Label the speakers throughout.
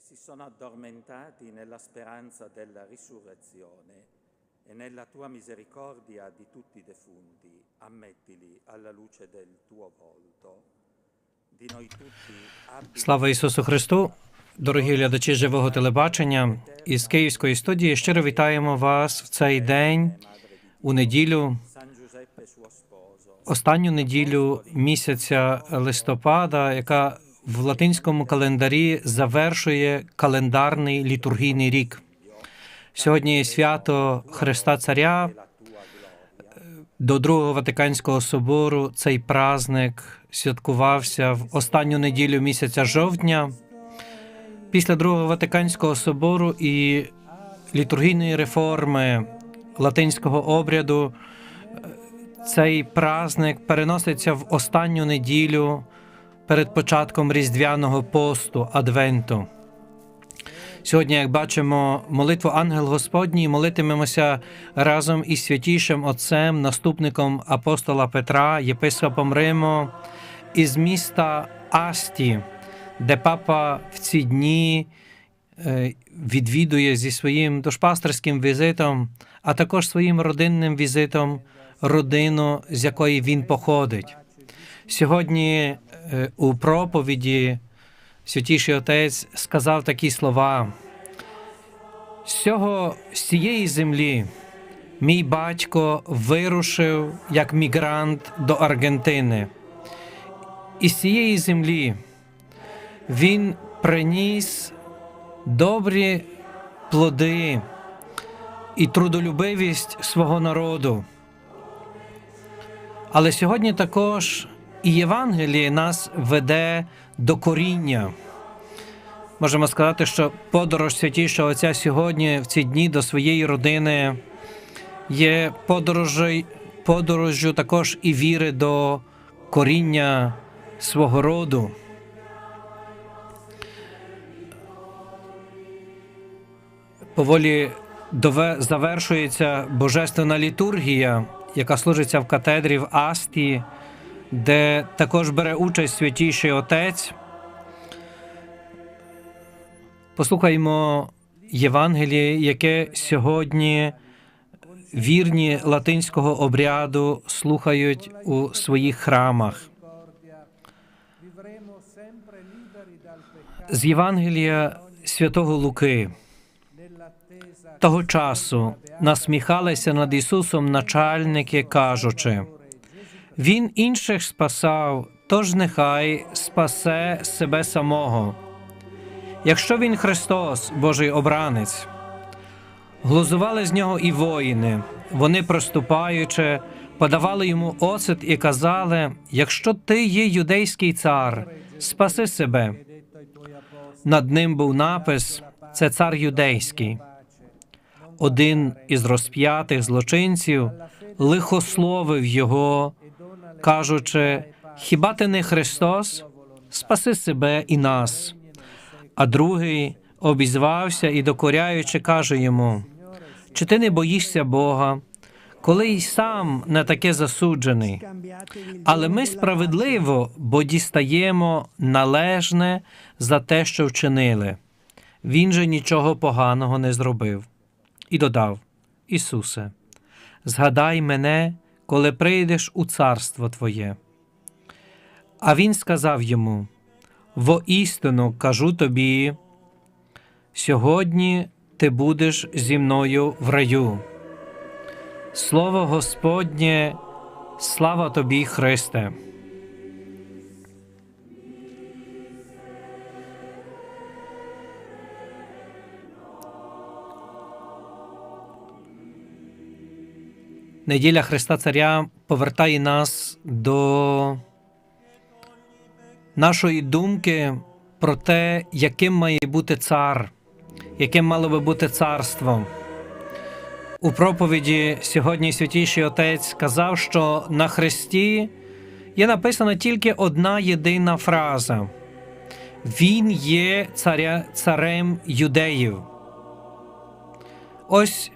Speaker 1: sono addormentati nella speranza della risurrezione e nella tua misericordia di tutti i defunti, ammettili alla luce del tuo volto. Di noi tutti
Speaker 2: Слава Ісусу Христу! Дорогі глядачі живого телебачення із Київської студії щиро вітаємо вас в цей день, у неділю, останню неділю місяця листопада, яка в латинському календарі завершує календарний літургійний рік. Сьогодні свято Христа Царя. До Другого Ватиканського собору цей праздник святкувався в останню неділю місяця жовтня. Після Другого Ватиканського собору і літургійної реформи латинського обряду цей праздник переноситься в останню неділю перед початком Різдвяного посту Адвенту. Сьогодні, як бачимо, молитву Ангел Господній молитимемося разом із святішим Отцем, наступником апостола Петра, єпископом Риму, із міста Асті, де папа в ці дні е, відвідує зі своїм душпастерським візитом, а також своїм родинним візитом родину, з якої він походить. Сьогодні е, у проповіді Святіший Отець сказав такі слова. З цього з цієї землі мій батько вирушив як мігрант до Аргентини. Із цієї землі він приніс добрі плоди і трудолюбивість свого народу. Але сьогодні також і Євангеліє нас веде до коріння. Можемо сказати, що подорож святішого Отця сьогодні, в ці дні до своєї родини, є подорожі, подорожжю також і віри до коріння свого роду. Поволі завершується божественна літургія, яка служиться в катедрі в Асті, де також бере участь святіший Отець. Послухаймо Євангеліє, яке сьогодні вірні латинського обряду слухають у своїх храмах. З Євангелія святого Луки. Того часу насміхалися над Ісусом начальники, кажучи: Він інших спасав, тож нехай спасе себе самого. Якщо він Христос, Божий обранець, глузували з нього і воїни, вони, проступаючи, подавали йому оцет і казали: Якщо ти є юдейський цар, спаси себе. Над ним був напис: це цар юдейський. Один із розп'ятих злочинців лихословив його, кажучи: Хіба ти не Христос? Спаси себе і нас. А другий обізвався і, докоряючи, каже йому: Чи ти не боїшся Бога, коли й сам на таке засуджений? Але ми справедливо, бо дістаємо належне за те, що вчинили. Він же нічого поганого не зробив. І додав: Ісусе, згадай мене, коли прийдеш у царство Твоє. А він сказав йому: Воістину кажу тобі, сьогодні ти будеш зі мною в раю. Слово Господнє, слава тобі, Христе. Неділя Христа Царя повертає нас до нашої думки про те, яким має бути цар, яким мало би бути царство. У проповіді сьогодні Святіший Отець сказав, що на Христі є написана тільки одна єдина фраза: Він є царя, царем юдеїв. Ось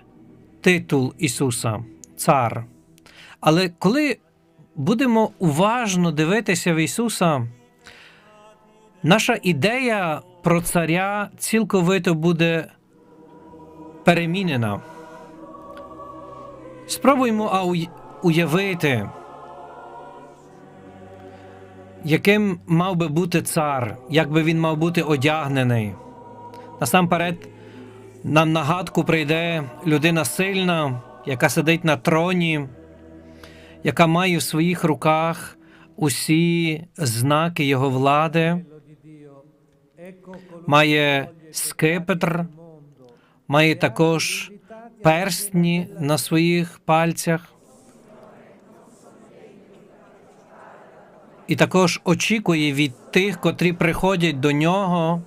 Speaker 2: титул Ісуса Цар. Але коли будемо уважно дивитися в Ісуса, наша ідея про царя цілковито буде перемінена. Спробуймо а уявити, яким мав би бути цар, як би він мав бути одягнений. Насамперед, на нагадку прийде людина сильна, яка сидить на троні, яка має в своїх руках усі знаки його влади, має скипетр, має також перстні на своїх пальцях. І також очікує від тих, котрі приходять до нього,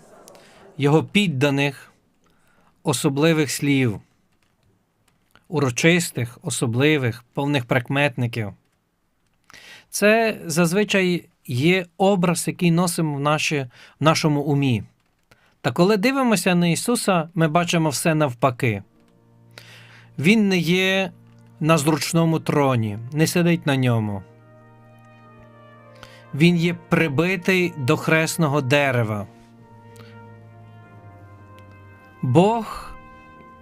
Speaker 2: його підданих особливих слів, урочистих, особливих, повних прикметників. Це зазвичай є образ, який носимо в, наші, в нашому умі. Та коли дивимося на Ісуса, ми бачимо все навпаки. Він не є на зручному троні, не сидить на ньому. Він є прибитий до хресного дерева. Бог,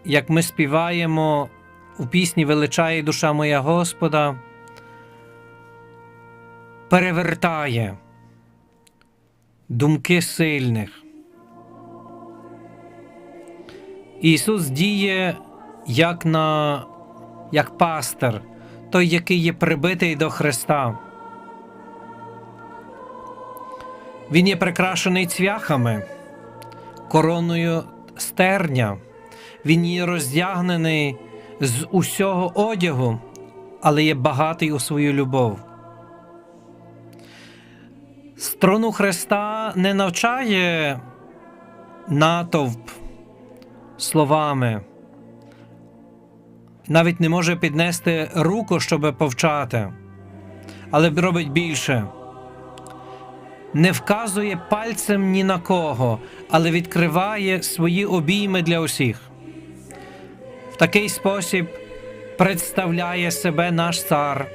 Speaker 2: як ми співаємо у пісні Величає душа моя Господа, перевертає думки сильних. Ісус діє як, на, як пастир, той, який є прибитий до Христа. Він є прикрашений цвяхами, короною стерня. Він є роздягнений з усього одягу, але є багатий у свою любов. Строну Христа не навчає натовп словами, навіть не може піднести руку, щоб повчати, але робить більше. Не вказує пальцем ні на кого, але відкриває свої обійми для усіх. В такий спосіб представляє себе наш цар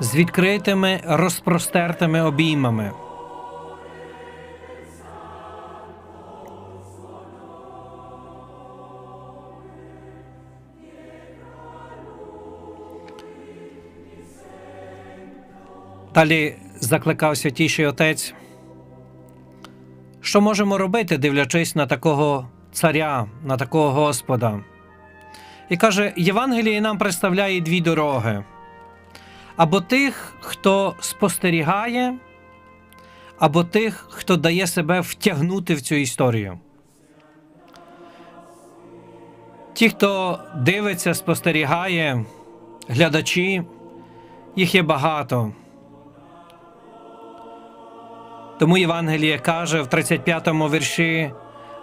Speaker 2: з відкритими розпростертими обіймами. Далі закликав святіший отець. Що можемо робити, дивлячись на такого царя, на такого Господа? І каже: Євангеліє нам представляє дві дороги. Або тих, хто спостерігає, або тих, хто дає себе втягнути в цю історію. Ті, хто дивиться, спостерігає, глядачі, їх є багато. Тому Євангеліє каже в 35-му вірші: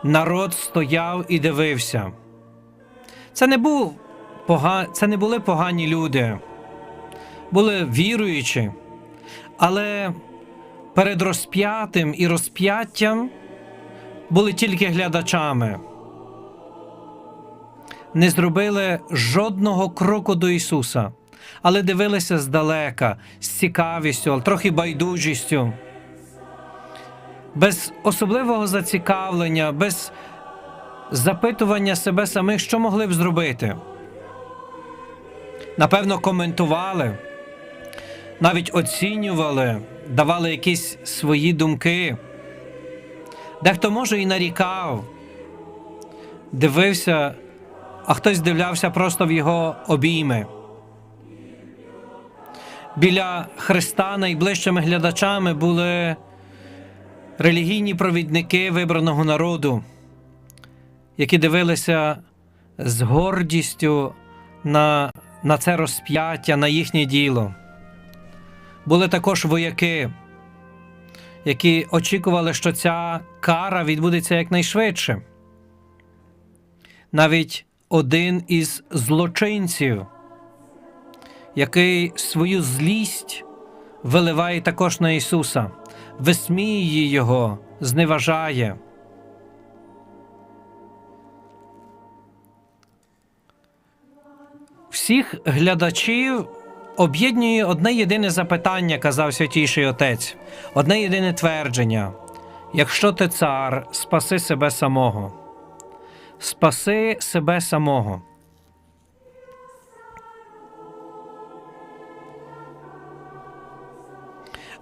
Speaker 2: народ стояв і дивився. Це не, був, пога... Це не були погані люди, були віруючі, але перед розп'ятим і розп'яттям були тільки глядачами. Не зробили жодного кроку до Ісуса, але дивилися здалека, з цікавістю, трохи байдужістю без особливого зацікавлення, без запитування себе самих, що могли б зробити. Напевно, коментували, навіть оцінювали, давали якісь свої думки. Дехто, може, і нарікав, дивився, а хтось дивлявся просто в його обійми. Біля Христа найближчими глядачами були релігійні провідники вибраного народу, які дивилися з гордістю на, на це розп'яття, на їхнє діло. Були також вояки, які очікували, що ця кара відбудеться якнайшвидше. Навіть один із злочинців, який свою злість виливає також на Ісуса висміює його, зневажає. Всіх глядачів об'єднує одне єдине запитання, казав святіший отець, одне єдине твердження. Якщо ти цар, спаси себе самого. Спаси себе самого.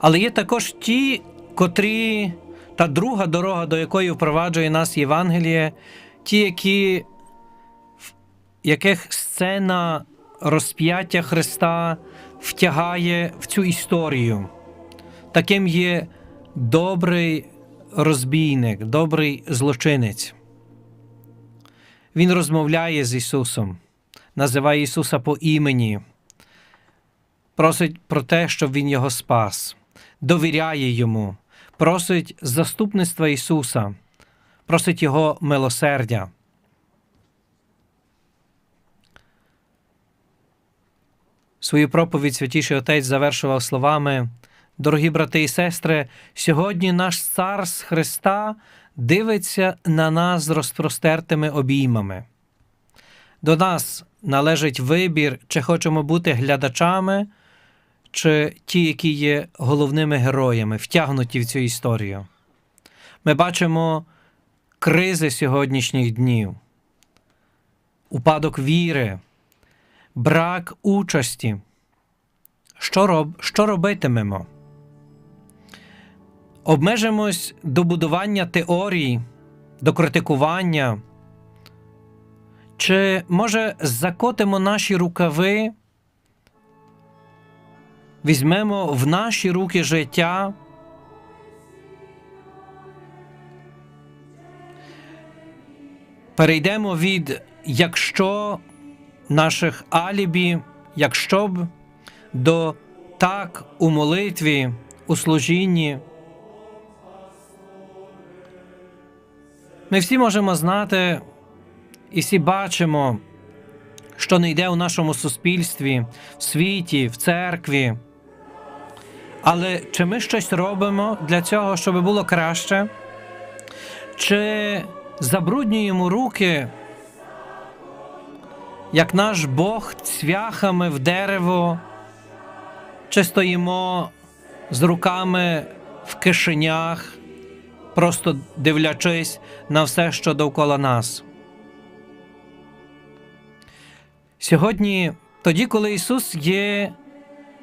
Speaker 2: Але є також ті, котрі та друга дорога, до якої впроваджує нас Євангеліє, ті, які, яких сцена розп'яття Христа втягає в цю історію. Таким є добрий розбійник, добрий злочинець. Він розмовляє з Ісусом, називає Ісуса по імені, просить про те, щоб Він його спас, довіряє йому, просить заступництва Ісуса, просить Його милосердя. Свою проповідь святіший Отець завершував словами: Дорогі брати і сестри, сьогодні наш цар з Христа дивиться на нас з розпростертими обіймами. До нас належить вибір, чи хочемо бути глядачами, чи ті, які є головними героями, втягнуті в цю історію. Ми бачимо кризи сьогоднішніх днів, упадок віри, брак участі. Що, роб, що робитимемо? Обмежимось до будування теорій, до критикування, чи, може, закотимо наші рукави, візьмемо в наші руки життя, перейдемо від якщо наших алібі, якщо б до так у молитві, у служінні. Ми всі можемо знати і всі бачимо, що не йде у нашому суспільстві, в світі, в церкві. Але чи ми щось робимо для цього, щоб було краще? Чи забруднюємо руки, як наш Бог цвяхами в дерево, чи стоїмо з руками в кишенях, просто дивлячись на все, що довкола нас? Сьогодні, тоді, коли Ісус є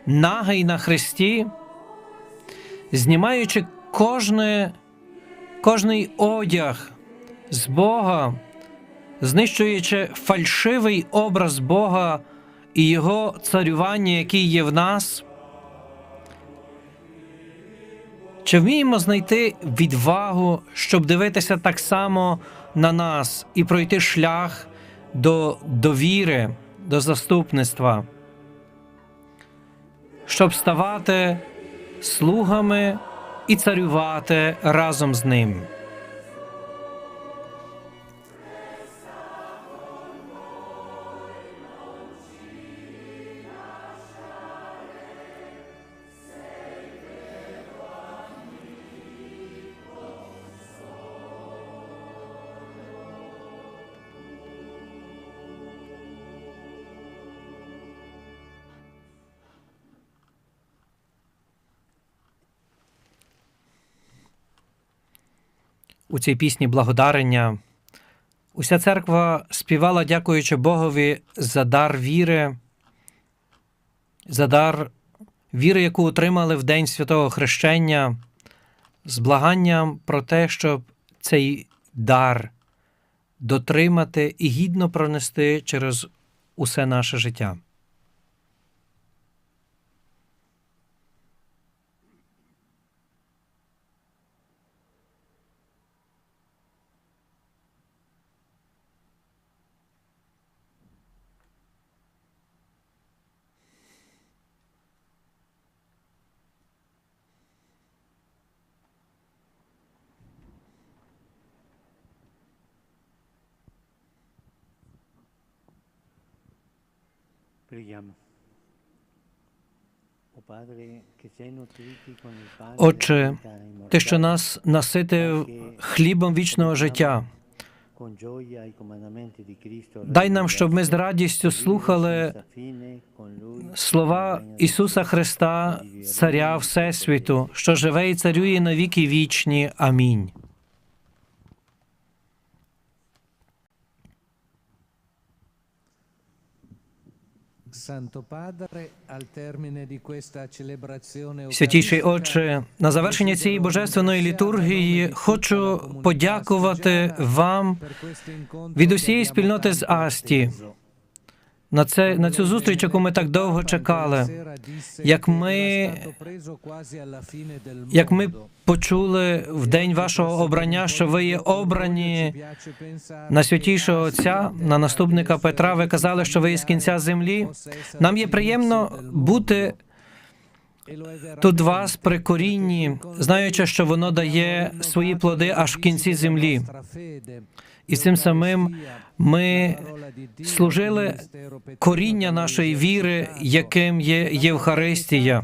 Speaker 2: нагий на Христі, знімаючи кожне, кожний одяг з Бога, знищуючи фальшивий образ Бога і Його царювання, який є в нас, чи вміємо знайти відвагу, щоб дивитися так само на нас і пройти шлях до довіри, до заступництва, щоб ставати слугами і царювати разом з ним? У цій пісні благодарення. Уся церква співала, дякуючи Богові за дар віри, за дар віри, яку отримали в День святого Хрещення, з благанням про те, щоб цей дар дотримати і гідно пронести через усе наше життя. Отче, Ти, що нас наситив хлібом вічного життя. Дай нам, щоб ми з радістю слухали слова Ісуса Христа, Царя Всесвіту, що живе і царює на віки вічні. Амінь. Святіший Отче, на завершення цієї божественної літургії хочу подякувати вам від усієї спільноти з Асті на, це, на цю зустріч, яку ми так довго чекали. Як ми, як ми почули в день вашого обрання, що ви є обрані на святішого Отця, на наступника Петра, ви казали, що ви є з кінця землі. Нам є приємно бути тут вас при корінні, знаючи, що воно дає свої плоди аж в кінці землі. І цим самим ми служили коріння нашої віри, яким є Євхаристія,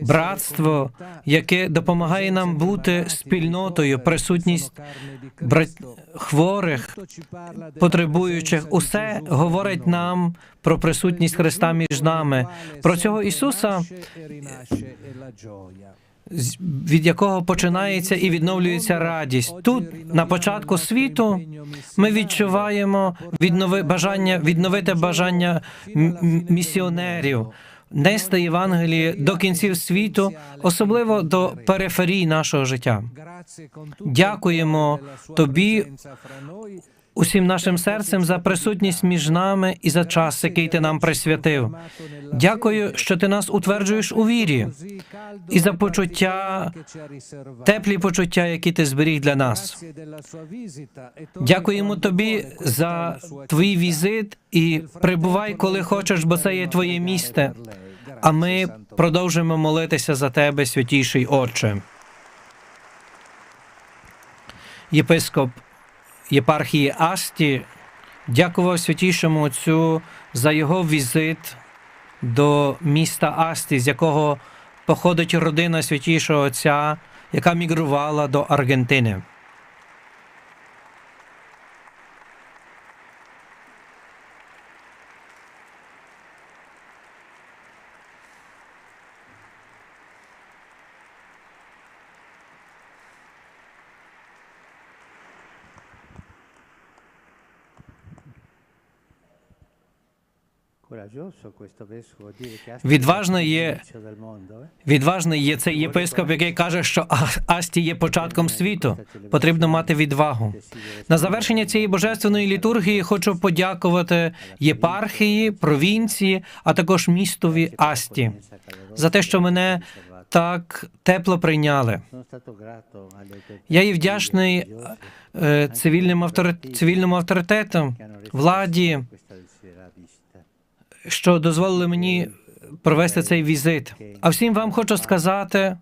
Speaker 2: братство, яке допомагає нам бути спільнотою, присутність брат... хворих, потребуючих. Усе говорить нам про присутність Христа між нами, про цього Ісуса, від якого починається і відновлюється радість. Тут, на початку світу, ми відчуваємо віднови бажання відновити бажання місіонерів. Нести Євангеліє до кінців світу, особливо до периферії нашого життя. Дякуємо тобі усім нашим серцем за присутність між нами і за час, який ти нам присвятив. Дякую, що ти нас утверджуєш у вірі і за почуття, теплі почуття, які ти зберіг для нас. Дякуємо тобі за твій візит і прибувай, коли хочеш, бо це є твоє місце. А ми продовжимо молитися за тебе, святіший Отче. Єпископ єпархії Асті дякував святішому Отцю за його візит до міста Асті, з якого походить родина святішого Отця, яка мігрувала до Аргентини. Відважно є
Speaker 3: eh?
Speaker 2: Відважний є цей єпископ, який каже, що Асті є початком світу. Потрібно мати відвагу. На завершення цієї божественної літургії хочу подякувати єпархії, провінції, а також містові Асті за те, що мене так тепло прийняли. Я є вдячний е, цивільним авторитетам, владі. Що дозволили мені провести цей візит. А всім вам хочу сказати.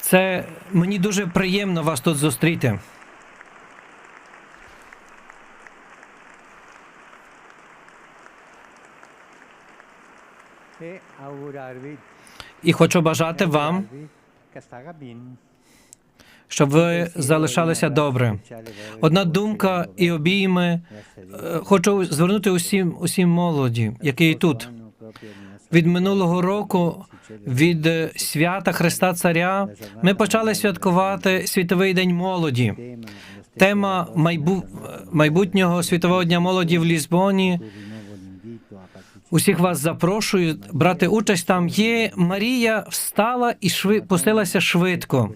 Speaker 2: Це мені дуже приємно вас тут зустріти. І хочу бажати вам, щоб ви залишалися добре. Одна думка і обійми. Е, Хочу звернути усім, усім молоді, які тут. Від минулого року, від е, свята Христа Царя, ми почали святкувати Світовий день молоді. Тема майбу... майбутнього світового дня молоді в Лізбоні. Усіх вас запрошую брати участь там. Є Марія встала і шви... пустилася швидко.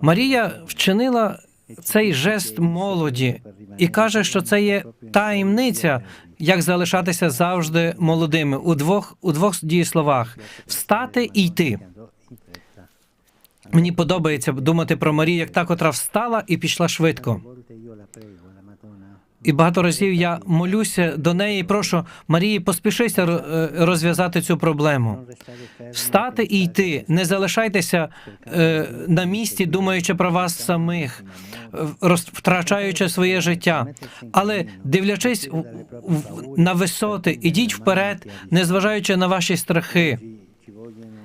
Speaker 2: Марія вчинила цей жест молоді і каже, що це є таємниця, як залишатися завжди молодими. У двох у двох дієсловах встати і йти. Мені подобається думати про Марію, як та, котра встала і пішла швидко. І багато разів я молюся до неї і прошу Марії, поспішися е, розв'язати цю проблему. Встати і йти, не залишайтеся е, на місці, думаючи про вас самих, втрачаючи своє життя. Але дивлячись на висоти, ідіть вперед, незважаючи на ваші страхи.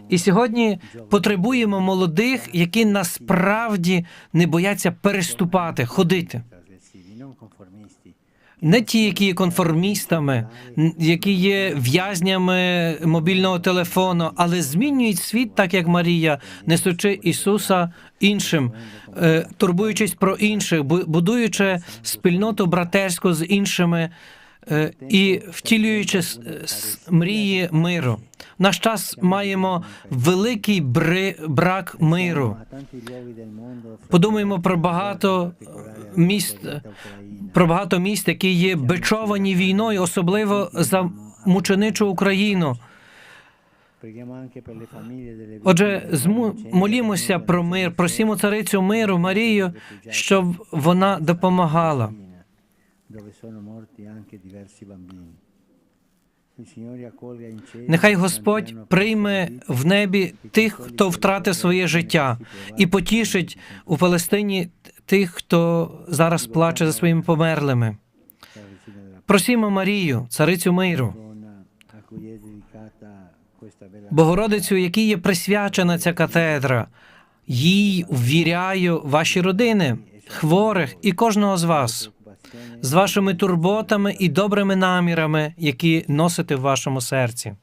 Speaker 2: І сьогодні потребуємо молодих, які насправді не бояться переступати, ходити. Не ті, які є конформістами, які є в'язнями мобільного телефону, але змінюють світ, так як Марія, несучи Ісуса іншим, е, турбуючись про інших, бу- будуючи спільноту братерську з іншими і втілюючи с- мрії миру. Наш час маємо великий брак миру. Подумаємо про багато е, міст, е, про багато міст, які є бичовані війною, особливо за мученичу Україну. Отже, молімося про мир, просімо царицю миру Марію, щоб вона допомагала. Нехай Господь прийме в небі тих, хто втратив своє життя, і потішить у Палестині тих, хто зараз плаче за своїми померлими. Просімо Марію, царицю миру. Богородицю, якій є присвячена ця катедра, їй ввіряю ваші родини, хворих і кожного з вас, з вашими турботами і добрими намірами, які носите в вашому серці.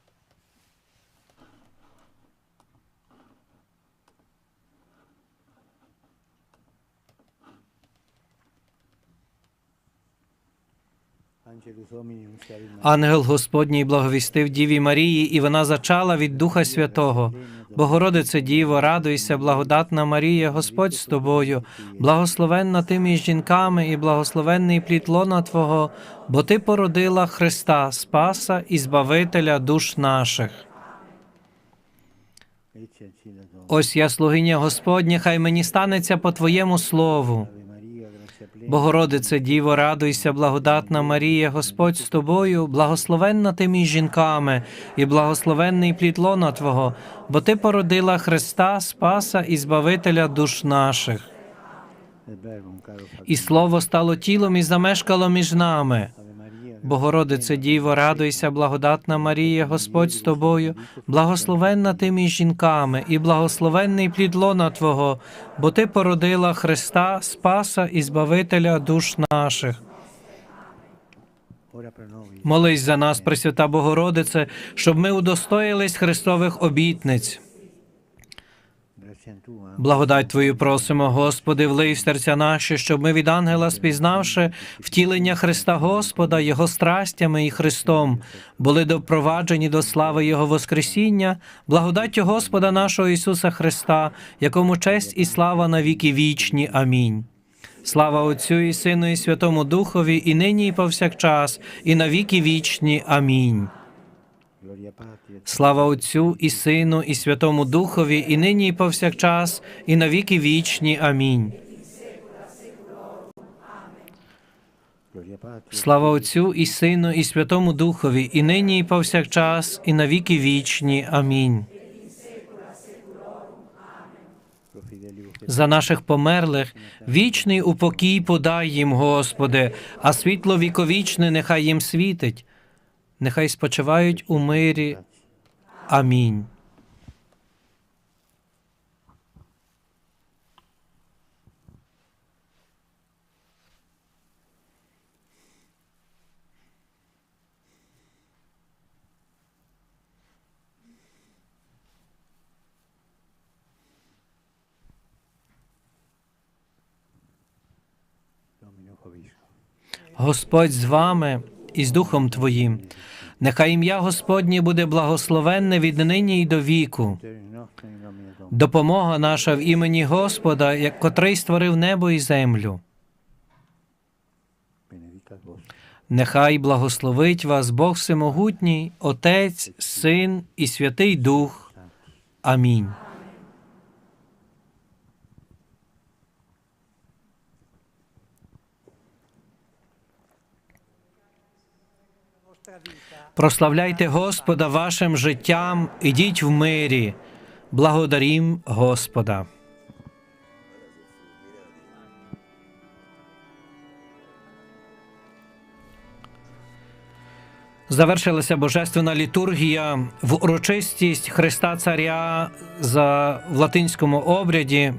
Speaker 2: Ангел Господній благовістив Діві Марії, і вона зачала від Духа Святого. Богородице Діво, радуйся, благодатна Марія, Господь з тобою, благословенна ти між жінками, і благословенний плід лона Твого, бо ти породила Христа, Спаса і Збавителя душ наших. Ось я слугиня Господня, хай мені станеться по Твоєму слову. Богородице Діво, радуйся, благодатна Марія, Господь з тобою, благословенна ти між жінками, і благословенний плід лона Твого, бо ти породила Христа, Спаса і Збавителя душ наших. І слово стало тілом і замешкало між нами. Богородице Діво, радуйся, благодатна Марія, Господь з тобою, благословенна ти між жінками, і благословенний плід лона Твого, бо ти породила Христа, Спаса і Збавителя душ наших. Молись за нас, Пресвята Богородице, щоб ми удостоїлись Христових обітниць. Благодать Твою просимо, Господи, влий в серця наші, щоб ми від ангела, спізнавши втілення Христа Господа, Його страстями і Христом, були допроваджені до слави Його Воскресіння, благодаттю Господа нашого Ісуса Христа, якому честь і слава на віки вічні. Амінь. Слава Отцю і Сину, і Святому Духові, і нині, і повсякчас, і на віки вічні. Амінь. Слава Отцю і Сину, і Святому Духові, і нині, і повсякчас, і на віки вічні. Амінь. Слава Отцю і Сину, і Святому Духові, і нині, і повсякчас, і на віки вічні. Амінь. За наших померлих вічний упокій подай їм, Господи, а світло віковічне нехай їм світить, нехай спочивають у мирі. Амінь. Господь з вами і з Духом Твоїм. Нехай ім'я Господнє буде благословенне від нині й до віку. Допомога наша в імені Господа, як котрий створив небо і землю. Нехай благословить вас Бог Всемогутній, Отець, Син і Святий Дух. Амінь. Прославляйте Господа вашим життям, ідіть в мирі. Благодарім Господа. завершилася божественна літургія в урочистість Христа Царя за в латинському обряді,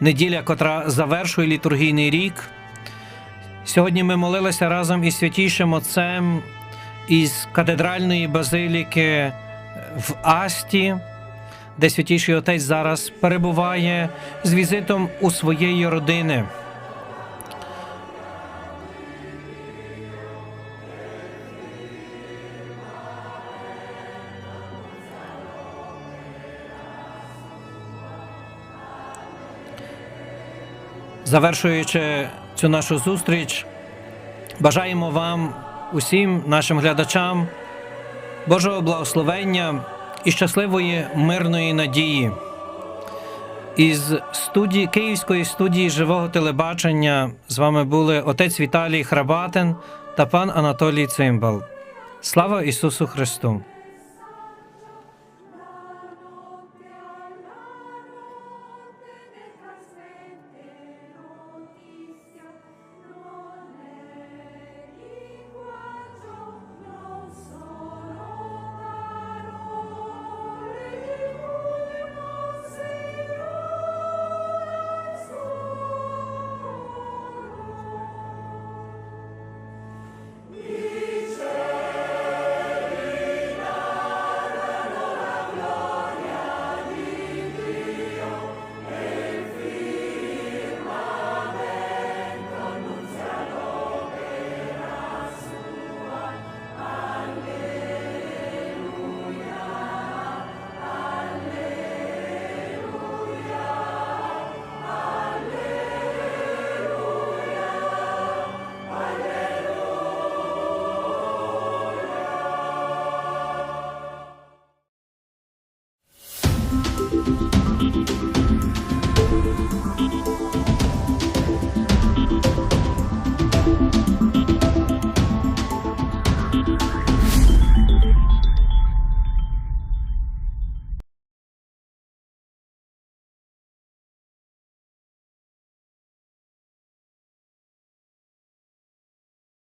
Speaker 2: неділя, котра завершує літургійний рік. Сьогодні ми молилися разом із святійшим Отцем із катедральної базиліки в Асті, де святійший отець зараз перебуває з візитом у своєї родини. Завершуючи цю нашу зустріч, бажаємо вам, усім нашим глядачам, Божого благословення і щасливої мирної надії. Із студії Київської студії живого телебачення з вами були отець Віталій Храбатин та пан Анатолій Цимбал. Слава Ісусу Христу!